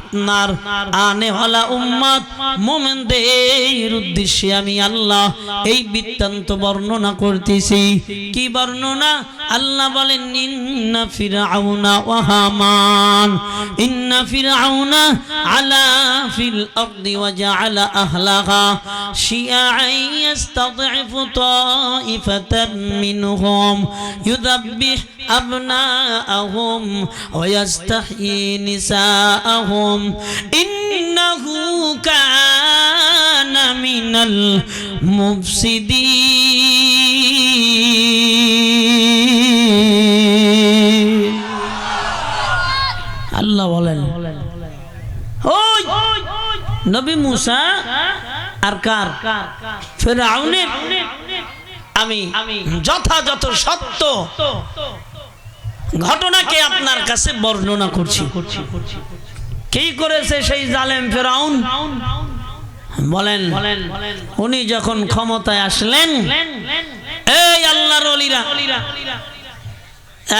আপনার আনেওয়ালা উম্মাদ। মোমেনদের উদ্দেশ্যে আমি আল্লাহ এই বৃত্তান্ত বর্ণনা করতেছি। কি বর্ণনা? আল্লাহ বলেন, ইন্না ফিরাউনা ওয়া হামান। ইন্না ফিরাউনা আলা ফিল আরদি ওয়া জাআলা আহলাহা। শিয়াআই ইস্তাদইফু তাইফাতাম মিনহুম। ইউযাব্বিহ আবনাআহুম ওয়া ইস্তাহয়ি নিসাআহুম। ইন্নাহু কানা মিনাল মুফসিদিন। নবী মুসা আর কার? ফেরাউনের। আমি যথাযথ সত্য ঘটনাকে আপনার কাছে বর্ণনা করছি। কি করেছে সেই জালেম ফেরাউন? বলেন, উনি যখন ক্ষমতায় আসলেন, এই আল্লাহর অলিরা,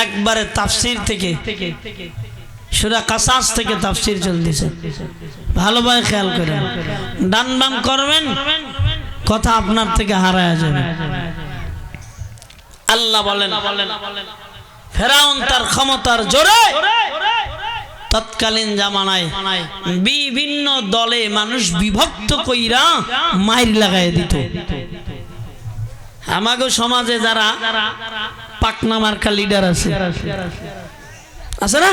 একবারে তাফসির থেকে সুরা কাসাস থেকে তাফসির চলতেছে। ভালোভাবে খেয়াল করেন। ডান বাম করবেন, কথা আপনার থেকে হারায় যাবে। আল্লাহ বলেন, ফেরাউন তার ক্ষমতার জোরে তৎকালীন জামানায় বিভিন্ন দলে মানুষ বিভক্ত কইরা মাইর লাগাই দিত। আমাগো সমাজে যারা পাকনা মার্কা লিডার আছে আছে না?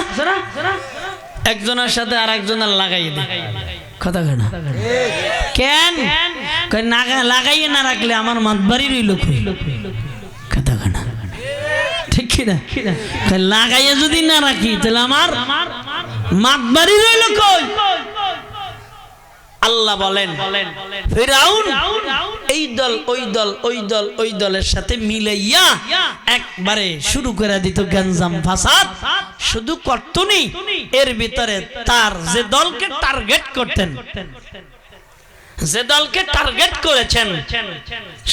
একজনের সাথে আর একজনের লাগাই দেয় কথা কেন? কেন লাগাইয়ে না রাখলে আমার মাতবাড়ি রইল কই? কথা কেন ঠিক কিনা লাগাইয়ে যদি না রাখি তাহলে আমার মাতবাড়ি রইল কই? আল্লাহ বলেন, ফিরাউন, এই দল, ওই দল ওই দল, ওই দলের সাথে মিলাইয়া একবারে শুরু করে দিত গঞ্জাম ফাসাদ। শুধু করতনি এর ভিতরে তার যে দলকে টার্গেট করতেন, যে দলকে টার্গেট করেছেন,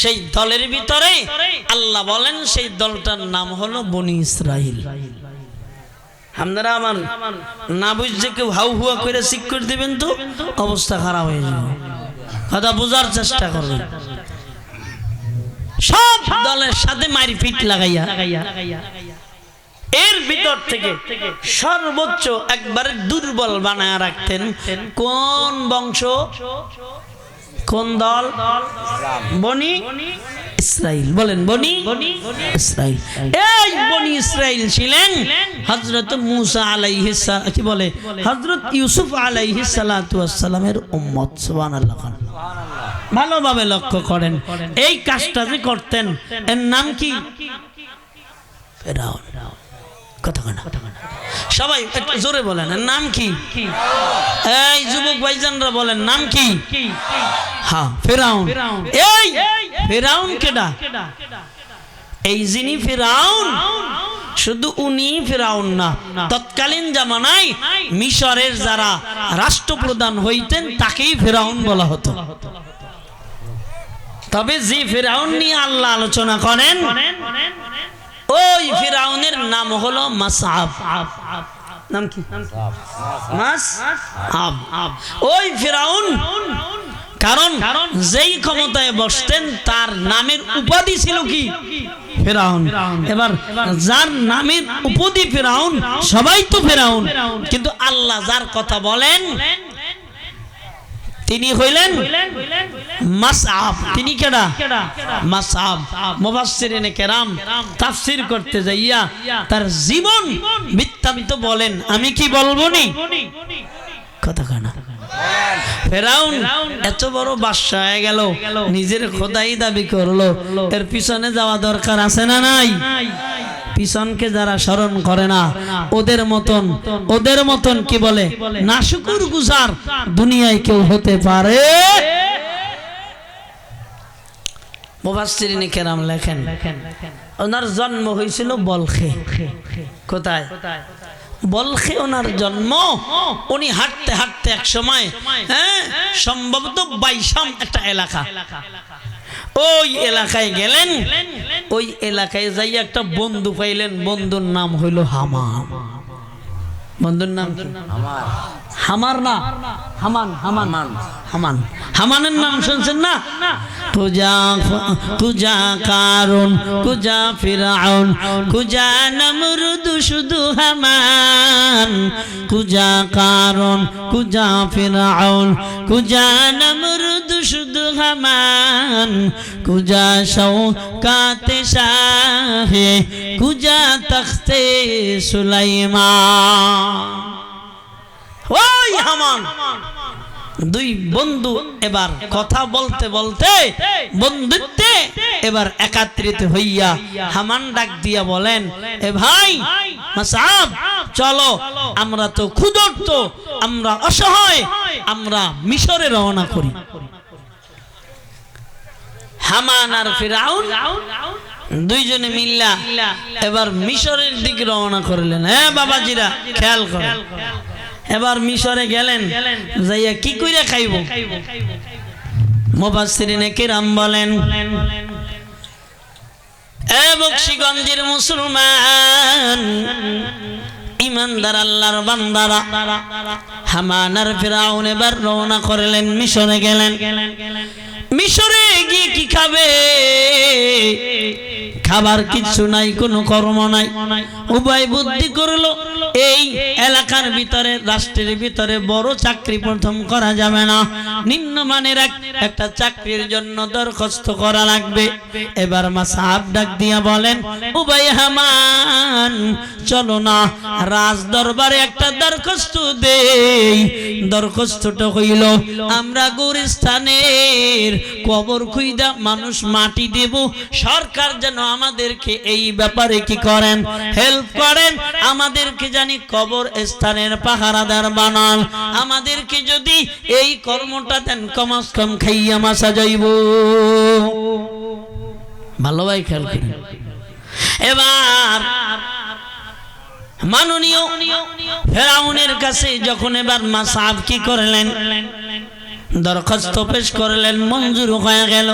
সেই দলের ভিতরে আল্লাহ বলেন, সেই দলটার নাম হলো বনি ইসরাইল। আপনারা আমার না বুঝছে কেউ হাউ হুয়া করে শিক করে দেবেন তো? অবস্থা খারাপ হয়ে যাবে। কথা বোঝার চেষ্টা করবেন। সব দলের সাথে মারি ফিট লাগাইয়া। এর ভিতর থেকে সর্বোচ্চ একবারে দুর্বল বানায় রাখতেন কোন বংশ? কোন দল? বনি? ইসরাইল। বলেন বনি ইসরাইল। এই বনি ইসরাইল ছিলেন হযরত মুসা আলাইহিস কি বলে? হযরত ইউসুফ আলাইহিস সালাতু উম্মত সুবহানাল্লাহ ভালোভাবে লক্ষ্য করেন। এই কাজটা যে করতেন এর নাম কি? ফেরাউন। কথা সবাই একটু জোরে বলেন নাম কি? এই যুবক ভাইজানরা বলেন নাম কি? হ্যাঁ ফেরাউন। এই ফেরাউন কেডা? এই যিনি ফেরাউন, শুধু উনি ফেরাউন না, তৎকালীন জামানায় মিশরের যারা রাষ্ট্রপ্রধান হইতেন, তাকেই ফেরাউন বলা হতো। তবে যে ফেরাউন নিয়ে আল্লাহ আলোচনা করেন, ওই ফেরাউনের নাম হলো মাসাব নাম কি? মাস ওই ফেরাউন কারণ যেই ক্ষমতায় বসতেন তার নামের উপাধি ছিল কি? ফেরাউন। এবার যার নামের উপাধি ফেরাউন সবাই তো ফেরাউন। কিন্তু আল্লাহ যার কথা বলেন তিনি হইলেন মাসআব। তিনি কেডা? মাসআব। মুফাসসিরিনে কেরাম তাফসীর করতে যাইয়া তার জীবন বৃত্তান্ত বলেন। আমি কি বলব নি? কথা কানা ফেরাউন এত বড় বাদশা হয়ে গেল নিজের খোদাই দাবি করল। এর পিছনে যাওয়া দরকার আছে না নাই? পিছনকে যারা স্মরণ করে না ওদের মতন ওদের মতন কি বলে? নাশুকুর গুজার দুনিয়ায় কেউ হতে পারে। মুফাসসিরিনে কেরাম লেখেন ওনার জন্ম হয়েছিল বলখে। কোথায়? বলখে ওনার জন্ম উনি হাঁটতে হাঁটতে এক সময় হ্যাঁ সম্ভবত বাইশাম একটা এলাকা। ওই এলাকায় গেলেন ওই এলাকায় যাই একটা বন্ধু পাইলেন বন্ধুর নাম হইল হামাম। বন্ধুর নাম? হামার। না? হামান হামান। হামান। হামানের নাম শুনছেন না? কুজা কুজা কারণ কুজা ফিরাউন কুজা নমরুদ শুধু হামান কুজা কারণ কুজা ফিরাউন কুজা নমরুদ শুধু হামান কুজা শৌকাতে শাহে কুজা তখতে সুলাইমান। ওই হামান! দুই বন্ধু এবার কথা বলতে বলতে বন্ধুত্বে এবার একাত্রিত হইয়া হামান ডাক দিয়া বলেন, এ ভাই, মাসাব, চলো, আমরা তো ক্ষুধার্ত, আমরা অসহায়, আমরা মিশরে রওনা করি। হামান আর ফিরাউন দুইজনে মিল্লা এবার মিশরের দিকে রওনা করলেন। হ্যাঁ বাবাজিরা, খেয়াল করেন এবার মিশরে গেলেন, যাইয়া কি কইরা খাইব? মুফাসসিরিনে কিরাম বলেন, এ বক্সিগঞ্জের মুসলমান, ইমানদার আল্লাহর বান্দারা, হামানার ফিরাউন এবার রওনা করলেন, মিশরে গেলেন। মিশরে গিয়ে কি খাবে? খাবার কিছু নাই, কোনো কর্ম নাই। উভয় বুদ্ধি করল, এই এলাকার ভিতরে, রাষ্ট্রের ভিতরে বড় চাকরি প্রথম করা যাবে না। নিম্নমানের এক একটা চাকরির জন্য দরখাস্ত করা লাগবে। এবার মা সাহাব ডাক দিয়া বলেন উভয় হামান, চলো না রাজ দরবারে একটা দরখাস্ত দেই। দরখাস্তটা হইল, আমরা গুরস্থানের কবর খুইদা মানুষ মাটি দেব, সরকার যেন আমাদেরকে এই ব্যাপারে কি করেন? হেল্প করেন? আমাদেরকে জানি কবর স্থানের পাহারাদার বানান। আমাদেরকে যদি এই কর্মটা দেন কমাস কম খাইয়া মাসা যাইব। ভালো ভাই খেয়াল করেন। এবার মাননীয় ফেরাউনের কাছে যখন এবার মাসাব কি করলেন? দরখাস্ত পেশ করলেন, মঞ্জুর হয়ে গেল।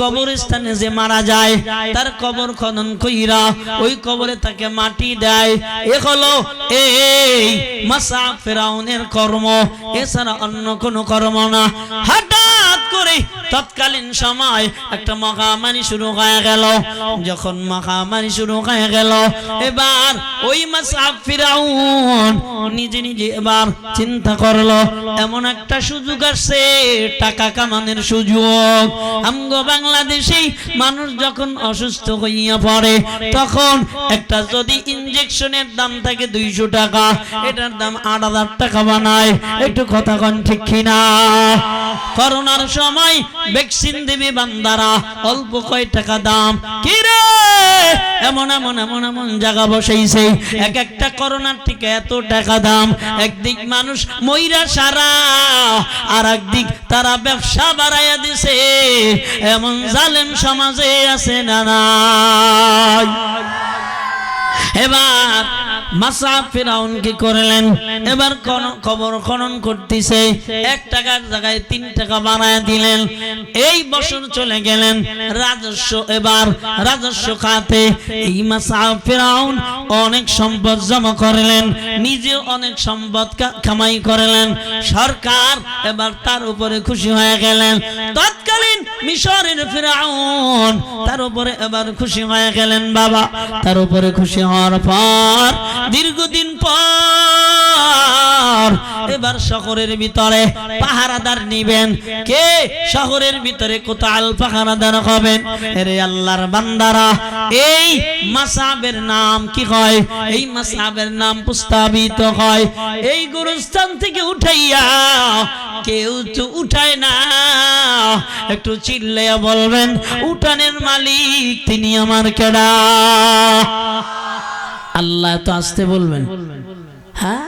কবরস্থানে যে মারা যায়, তার কবর খনন কইরা ওই কবরে তাকে মাটি দেয়। এ হলো এই মাসাব ফেরাউনের কর্ম, এছাড়া অন্য কোনো কর্ম না। হঠাৎ করে। তৎকালীন সময় একটা মহামারী শুরু হয়ে গেল। যখন মহামারী শুরু হয়ে গেল, এবার ওই মাসাব ফিরাউন নিজে নিজে এবার চিন্তা করল, এমন একটা সুযোগ আসছে, টাকা কামানোর সুযোগ। আমগো বাংলাদেশে মানুষ যখন অসুস্থ হইয়া পড়ে, তখন একটা যদি ইনজেকশনের দাম থাকে দুইশো টাকা, এটার দাম আট হাজার টাকা বানায়। একটু কথা কন ঠিক কিনা? করোনার সময় ভ্যাকসিন দেবে বান্দারা, অল্প কয় টাকা দাম। কি রে? এমন এমন এমন এমন জায়গা বসাইছে। এক একটা করোনার টিকা এত টাকা দাম। একদিক মানুষ ময়রা সারা আর একদিক তারা ব্যবসা বাড়াইয়া দিছে। এমন জালেম সমাজে আছে না এবার মাসা এবার খনন করতেছে। এক টাকার জায়গায় তিন টাকা দিলেন। এই বছর চলে গেলেন রাজস্ব এবার। রাজস্ব খাতে অনেক সম্পদ জমা করলেন নিজে অনেক সম্পদ কামাই করলেন। সরকার এবার তার উপরে খুশি হয়ে গেলেন। তৎকালীন মিশরের ফেরাউন, তার উপরে এবার খুশি হয়ে গেলেন বাবা। তার উপরে খুশি হওয়ার পর, দীর্ঘদিন পর এবার শহরের ভিতরে পাহারাদার নিবেন। কে? শহরের ভিতরে কোথাল পাহারাদার হবেন। রে আল্লাহর বান্দারা, এই মাসাবের নাম কি হয়? এই মাসাবের নাম প্রস্তাবিত হয়। এই গুরুস্থান থেকে উঠাইয়া কেউ তো উঠায় না। একটু চিল্লাইয়া বলবেন, উঠানের মালিক তিনি আমার কেডা? আল্লাহ তো আসতে বলবেন। হ্যাঁ?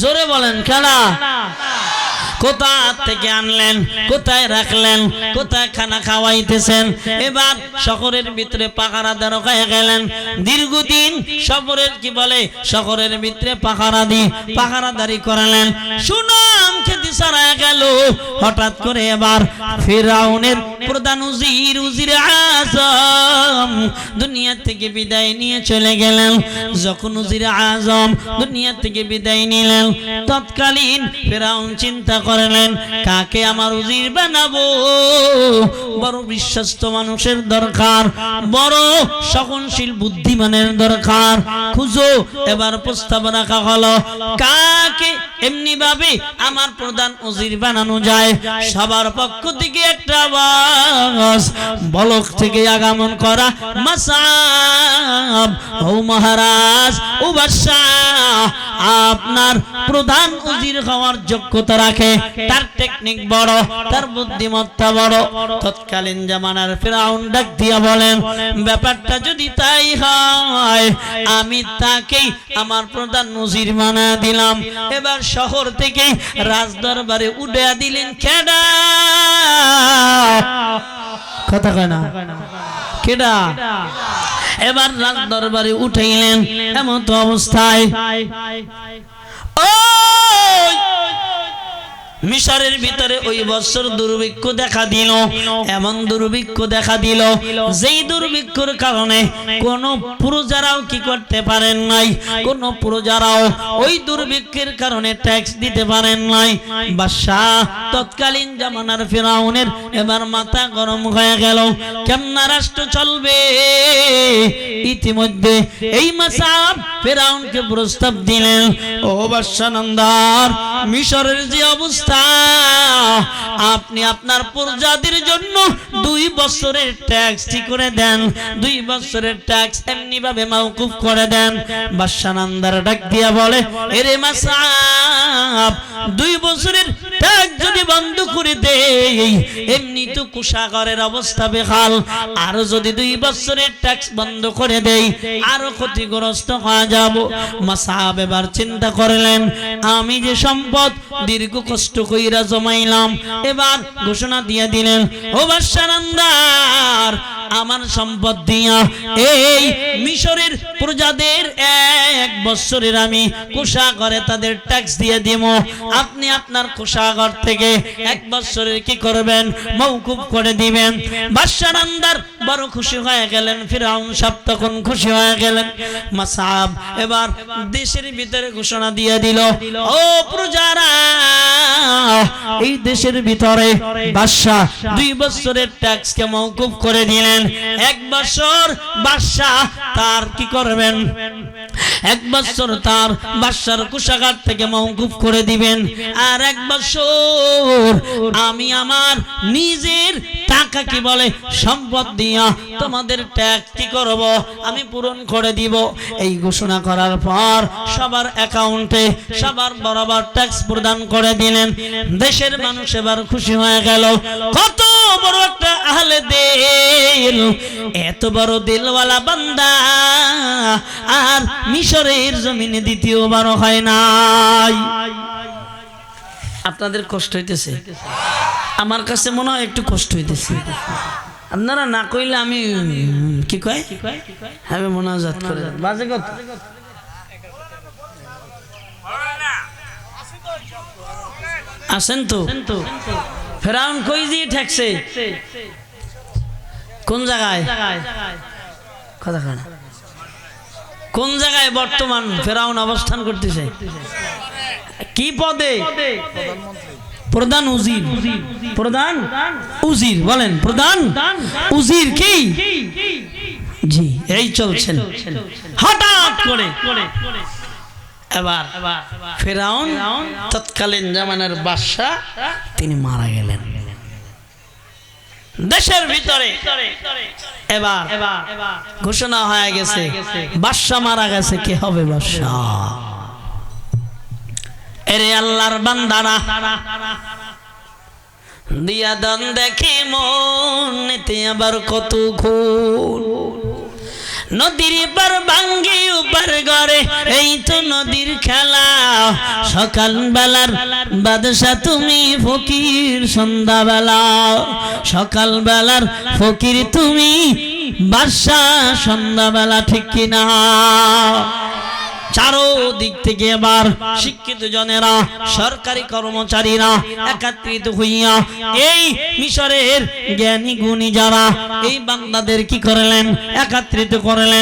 জোরে বলেন, কেডা? কোথা থেকে আনলেন? কোথায় রাখলেন? কোথায় খানা খাওয়াইতেছেন? এবার শহরের ভিতরে পাহারা হয়ে গেলেন। দীর্ঘদিন শহরের কি বলে? শহরের ভিতরে পাহারা দি পাহারাদারি করালেন। সুনাম সারা গেল। হঠাৎ করে এবার ফেরাউনের প্রধান উজির উজির আজম দুনিয়া থেকে বিদায় নিয়ে চলে গেলেন। যখন উজির আজম দুনিয়া থেকে বিদায় নিলেন, তৎকালীন ফেরাউন চিন্তা করলেন, কাকে আমার উজির বানাবো? বড় বিশ্বস্ত মানুষের দরকার, বড় সহনশীল বুদ্ধিমানের দরকার। খুঁজো, এবার প্রস্তাব রাখা হলো, কাকে এমনি ভাবে আমার প্রধান উজির বানানো যায়। সবার পক্ষ থেকে একটা আওয়াজ, বলক থেকে আগমন করা। মাসাব, ও মহারাজ, ও আপনার প্রধান উজির হওয়ার যোগ্যতা রাখে। তার টেকনিক বড়, তার বুদ্ধিমত্তা বড়। তৎকালীন জামানার ফেরাউন ডাক দিয়া বলেন, ব্যাপারটা যদি তাই হয়, আমি তাকেই আমার প্রধান নজির মানা দিলাম। এবার শহর থেকে রাজদরবারে উঠে দিলেন খেডা? কথা কয় না? কেডা এবার রাজ দরবারে উঠাইলেন এমন তো অবস্থায়। ওই! মিশরের ভিতরে ওই বছর দুর্ভিক্ষ দেখা দিল, এমন দুর্ভিক্ষ দেখা দিল, যেই দুর্ভিক্ষর কারণে কোন প্রজারাও কি করতে পারেন নাই, কোন প্রজারাও ওই দুর্ভিক্ষের কারণে ট্যাক্স দিতে পারেন নাই। বাদশাহ তৎকালীন জামানার ফেরাউনের এবার মাথা গরম হয়ে গেল, কেমনা রাষ্ট্র চলবে? ইতিমধ্যে এই মাসাব ফেরাউনকে প্রস্তাব দিলেন, ও বাদশাহ নন্দার মিশরের যে অবস্থা আপনি আপনার প্রজাদের জন্য দুই বছরের ট্যাক্স ঠিক করে দেন। দুই বছরের ট্যাক্স এমনি ভাবে মাউকুফ করে দেন। বাদশাহ নন্দার ডাক দিয়া বলে, এরে মাসাব, দুই বছরের ট্যাক্স যদি বন্ধ করে দেই, এমনি তো কুষাগরের অবস্থা বেহাল। আর যদি দুই বছরের ট্যাক্স বন্ধ করে দেই, আরও ক্ষতিগ্রস্ত হয়ে যাব। মাসাব এবার চিন্তা করলেন, আমি যে সম্পদ দীর্ঘ কষ্ট কইরা জমাইলাম, এবার ঘোষণা দিয়ে দিলেন, ও বাদশানন্দার আমার সম্পদ দিয়া। এই মিশরের প্রজাদের এক বছরের আমি কোষাগরে তাদের ট্যাক্স দিয়ে দিব। আপনি আপনার কোষাগর থেকে এক বছরের কি করবেন? মৌকুব করে দিবেন। বাদশানন্দার বড় খুশি হয়ে গেলেন, ফিরাউন সাহেব তখন খুশি হয়ে গেলেন। মাসাব এবার দেশের ভিতরে ঘোষণা দিয়ে দিল, ও প্রজারা, এই দেশের ভিতরে বাদশাহ দুই বছরের ট্যাক্স কে মৌকুব করে দিলেন। এক বছর বাদশাহ তার কি করবেন? এক বছর তার বাদশার কুশাগার থেকে মৌকুব করে দিবেন। আর এক বছর আমি আমার নিজের টাকা কি বলে সম্পদ দিয়া তোমাদের ট্যাক্স কি করব, আমি পূরণ করে দিব। এই ঘোষণা করার পর সবার অ্যাকাউন্টে সবার বরাবর ট্যাক্স প্রদান করে দিলেন। দেশের মানুষ এবার খুশি হয়ে গেল। কত বড় একটা আহলে দিল, এত বড় দিলওয়ালা বান্দা। আর মিশরের জমিনে দ্বিতীয়বার হয় নাই। আপনাদের কষ্ট হইতেছে? আমার কাছে মনে হয় একটু কষ্ট হইতেছে। আপনারা না কইলে আমি, কি কয়? আমি মোনাজাত করে বাজে কত আসেন তো। ফেরাউন কই দিয়ে ঠেকছে? কোন জায়গায়? কথা। কোন জায়গায় বর্তমান ফেরাউন অবস্থান করতেছে? কি পদে? প্রধান উজির। প্রধান উজির, বলেন, প্রধান উজির কি? জি, এই চলছেন। হঠাৎ করে এবার ফেরাউন তৎকালীন জামানের বাদশাহ তিনি মারা গেলেন। দেশের ভিতরে এবার ঘোষণা হয়ে গেছে বাদশাহ মারা গেছে, কে হবে বাদশাহ এরে আল্লাহর বান্দারা, দিয়া দন দেখে মন আবার কত খুন নদীর পার ভাঙ্গি উপার গড়ে, এই তো নদীর খেলা। সকাল বেলার বাদশা তুমি ফকির সন্ধ্যা বেলা সকাল বেলার ফকির তুমি, বাদশা সন্ধ্যা বেলা ঠিক কিনা? চারো দিক থেকে এবার শিক্ষিত জনেরা, সরকারি কর্মচারীরা একত্রিত হইয়া এই মিশরের জ্ঞানী গুণী যারা, এই বান্দাদের কি করলেন? একত্রিত করলেন।